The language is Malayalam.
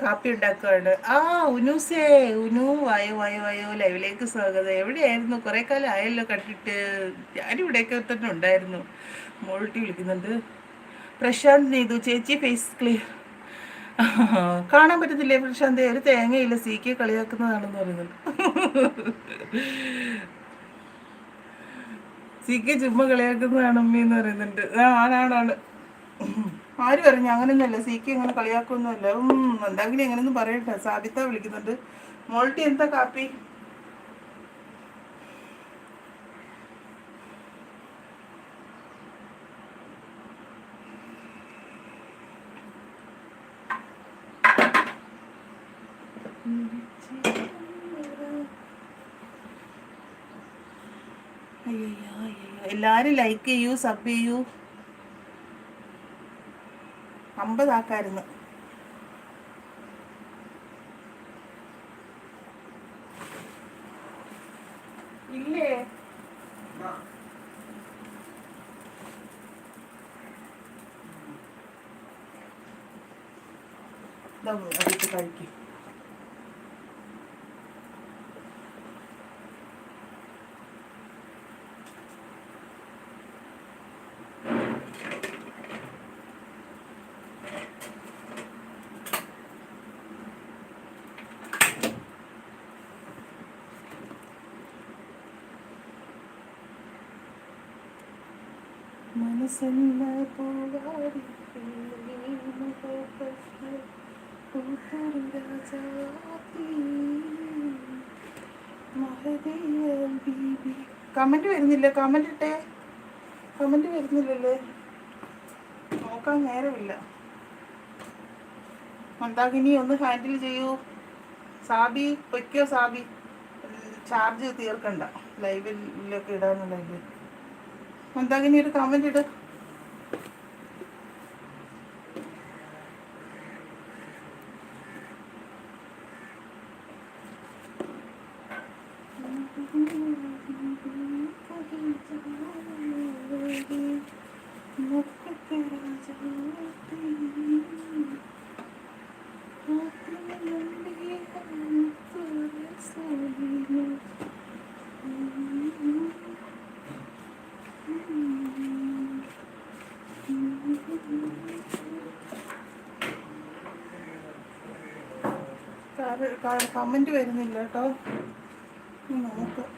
കാപ്പി ഉണ്ടാക്കുകയാണ് ആ ഉനൂസേ ഉനു വായോ വായോ വായോ ലൈവിലേക്ക് സ്വാഗതം. എവിടെയായിരുന്നു? കുറേ കാലം ആയല്ലോ കണ്ടിട്ട്. ഞാനിവിടെയൊക്കെ തന്നെ ഉണ്ടായിരുന്നു. മോൾട്ടി വിളിക്കുന്നുണ്ട്. പ്രശാന്ത് നീതു ചേച്ചി ഫേസ് ക്ലിയർ കാണാൻ പറ്റത്തില്ലേ പ്രശാന്ത്? ഒരു തേങ്ങയില്ല. സി കെ കളിയാക്കുന്നതാണെന്ന് പറയുന്നുണ്ട്. കെ ചുമ്മാ കളിയാക്കുന്നതാണ് അമ്മ എന്ന് പറയുന്നുണ്ട്. ആ ആണാണാണ് ആര് പറഞ്ഞു അങ്ങനെയൊന്നുമല്ല സി കെ അങ്ങനെ കളിയാക്കൊന്നുമല്ല. എന്താങ്കിലും എങ്ങനെയൊന്നും പറയട്ടെ. സാബിത്ത വിളിക്കുന്നുണ്ട്. മോൾട്ടി എന്താ കാപ്പി? എല്ലാരും ലൈക്ക് ചെയ്യൂ സബ് ചെയ്യൂ. അമ്പതാക്കായിരുന്നു ഇല്ലേ? കഴിക്കും. മനസ്സെന്ന കമന്റ് വരുന്നില്ല? കമന്റ് ഇട്ടേ. കമന്റ് വരുന്നില്ലല്ലേ? നോക്കാൻ നേരമില്ല. മന്ദാകിനി ഒന്ന് ഹാൻഡിൽ ചെയ്യൂ. സാബി പൊയ്ക്കോ സാബി. ചാർജ് തീർക്കണ്ട. ലൈവിലൊക്കെ ഇടാന്നുണ്ടെങ്കിൽ മന്ദാകിനി ഒരു കമന്റ് ഇട്? കമന്റ് വരുന്നില്ല കേട്ടോ. നോക്കാം